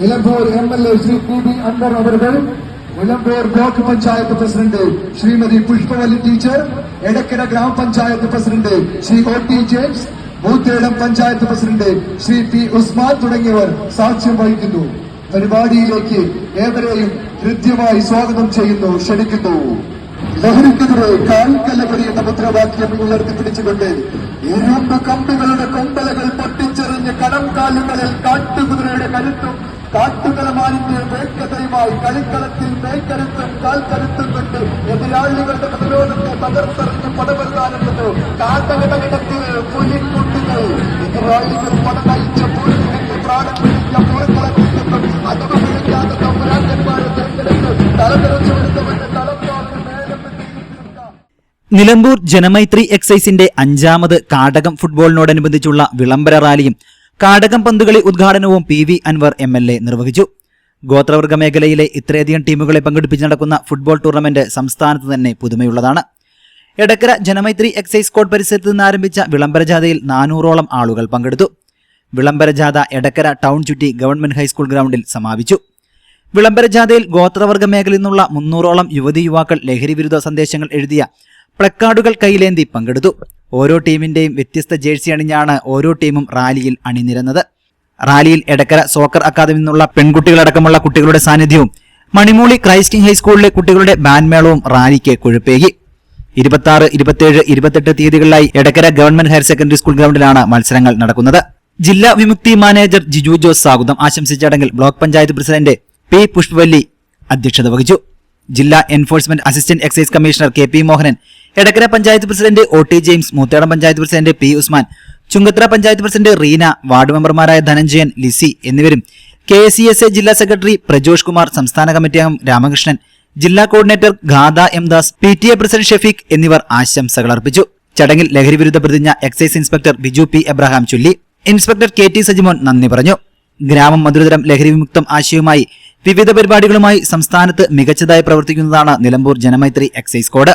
Nilambur M L A Shri P B Anvar അവരുകൾ Nilambur block panchayat president Shrimati Pushpavalli teacher Edakkara ഗ്രാമപഞ്ചായത്ത് president Shri O T James Moothedam panchayat president Shri P Usman തുടങ്ങിയവർ സാക്ഷ്യം വഹിക്കുന്നു. പരിപാടിയിലേക്ക് ഏവരെയും ഹൃദ്യമായി സ്വാഗതം ചെയ്യുന്നു ക്ഷണിക്കുന്നു. ലഹരിക്കെതിരെ കാൽക്കല്ലവരി എന്ന മുദ്രാവാക്യം ഉയർത്തിപ്പിടിച്ചുകൊണ്ട് ഇരുമ്പ് കമ്പികളുടെ കൊമ്പലകൾ പൊട്ടിച്ചെറിഞ്ഞ് കടംകാലുകളിൽ കാട്ടുകുതിരയുടെ കരുത്തും കാട്ടുകലമാനിന്റെ വേഗതയുമായി കളിക്കളത്തിൽ മേക്കരുത്തും കാൽക്കരുത്തും കൊണ്ട് എതിരാളികളുടെ പ്രതിരോധത്തെ തകർത്തെറിഞ്ഞ് പടവരുതാനെന്നത് കാട്ടകടകിടത്തിൽ പുലിക്കുട്ടികൾ. എതിരാളികൾ പടനയിച്ച നിലമ്പൂർ ജനമൈത്രി എക്സൈസിന്റെ അഞ്ചാമത് കാടകം ഫുട്ബോളിനോടനുബന്ധിച്ചുള്ള വിളംബര റാലിയും കാടകം പന്തുകളി ഉദ്ഘാടനവും P V Anvar M L A നിർവഹിച്ചു. ഗോത്രവർഗ മേഖലയിലെ ഇത്രയധികം ടീമുകളെ പങ്കെടുപ്പിച്ച് നടക്കുന്ന ഫുട്ബോൾ ടൂർണമെന്റ് സംസ്ഥാനത്ത് തന്നെ പുതുമയുള്ളതാണ്. എടക്കര ജനമൈത്രി എക്സൈസ് കോഡ് പരിസരത്ത് നിന്ന് ആരംഭിച്ച വിളംബര ജാഥയിൽ നാനൂറോളം ആളുകൾ പങ്കെടുത്തു. വിളംബര ജാഥ എടക്കര ടൗൺ ചുറ്റി ഗവൺമെന്റ് ഹൈസ്കൂൾ ഗ്രൗണ്ടിൽ സമാപിച്ചു. വിളംബര ജാഥയിൽ ഗോത്രവർഗ മേഖലയിൽ നിന്നുള്ള മുന്നൂറോളം യുവതി യുവാക്കൾ ലഹരി വിരുദ്ധ സന്ദേശങ്ങൾ എഴുതിയ പ്ലക്കാർഡുകൾ കൈലേന്തി പങ്കെടുത്തു. ഓരോ ടീമിന്റെയും വ്യത്യസ്ത ജേഴ്സി അണിഞ്ഞാണ് ഓരോ ടീമും റാലിയിൽ അണിനിരുന്നത്. റാലിയിൽ എടക്കര സോക്കർ അക്കാദമിയിൽ നിന്നുള്ള പെൺകുട്ടികളടക്കമുള്ള കുട്ടികളുടെ സാന്നിധ്യവും മണിമൂളി ക്രൈസ്റ്റിംഗ് ഹൈസ്കൂളിലെ കുട്ടികളുടെ ബാൻമേളവും റാലിക്ക് കൊഴുപ്പേകി. ഇരുപത്തി ആറ് ഇരുപത്തിയേഴ് ഇരുപത്തെട്ട് തീയതികളിലായി Edakkara government higher secondary school ഗ്രൗണ്ടിലാണ് മത്സരങ്ങൾ നടക്കുന്നത്. ജില്ലാ വിമുക്തി മാനേജർ ജിജു ജോസ് സ്വാഗതം ആശംസിച്ച ചടങ്ങിൽ block panchayat president P Pushpavalli അധ്യക്ഷത വഹിച്ചു. ജില്ലാ enforcement assistant excise commissioner K P Mohanan Edakkara panchayat president O T James Moothedam panchayat president P Usman Chungathara panchayat president Reena ward മെമ്പർമാരായ ധനഞ്ജയൻ ലിസി എന്നിവരും K S C S A ജില്ലാ secretary Prajosh Kumar സംസ്ഥാന committee അംഗം രാമകൃഷ്ണൻ ജില്ലാ coordinator ഖാദ M Das P T A president Shefeeq എന്നിവർ ആശംസകൾ അർപ്പിച്ചു. ചടങ്ങിൽ ലഹരിവിരുദ്ധ പ്രതിജ്ഞ excise inspector Biju P Abraham ചൊല്ലി ഇൻസ്പെക്ടർ കെ ടി സജിമോൻ നന്ദി പറഞ്ഞു. ഗ്രാമം മധുരതരം ലഹരി വിമുക്തം ആശയവുമായി വിവിധ പരിപാടികളുമായി സംസ്ഥാനത്ത് മികച്ചതായി പ്രവർത്തിക്കുന്നതാണ് Nilambur Janamaithri excise code.